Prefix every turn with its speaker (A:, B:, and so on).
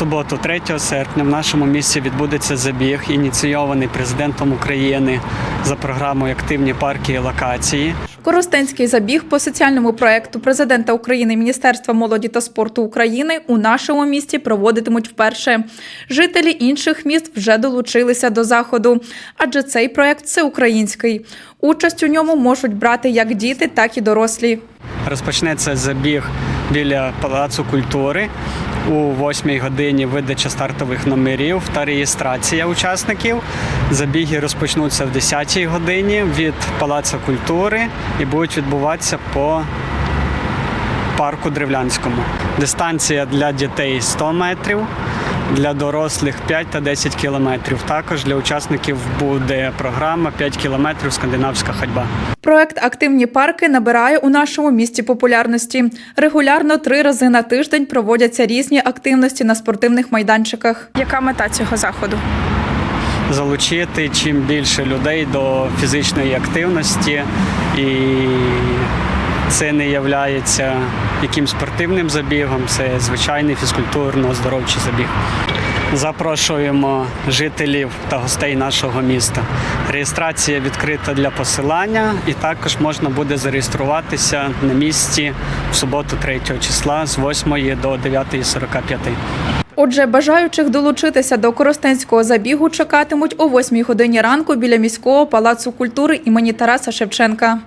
A: суботу, 3 серпня, в нашому місті відбудеться забіг, ініційований президентом України за програмою Активні парки і локації.
B: Коростенський забіг по соціальному проекту президента України Міністерства молоді та спорту України у нашому місті проводитимуть вперше. Жителі інших міст вже долучилися до заходу, адже цей проект всеукраїнський. Участь у ньому можуть брати як діти, так і дорослі.
A: Розпочнеться забіг біля Палацу культури. У 8 годині видача стартових номерів та реєстрація учасників. Забіги розпочнуться в 10 годині від Палацу культури і будуть відбуватися по парку Древлянському. Дистанція для дітей 100 метрів, для дорослих 5 та 10 кілометрів. Також для учасників буде програма 5 кілометрів скандинавська ходьба.
B: Проект Активні парки набирає у нашому місті популярності. Регулярно три рази на тиждень проводяться різні активності на спортивних майданчиках. Яка мета цього заходу?
A: залучити чим більше людей до фізичної активності, і це не є яким спортивним забігом, це звичайний фізкультурно-оздоровчий забіг. Запрошуємо жителів та гостей нашого міста. Реєстрація відкрита для посилання, і також можна буде зареєструватися на місці в суботу 3 числа з 8 до 9.45.
B: Отже, бажаючих долучитися до Коростенського забігу чекатимуть о 8 годині ранку біля міського палацу культури імені Тараса Шевченка.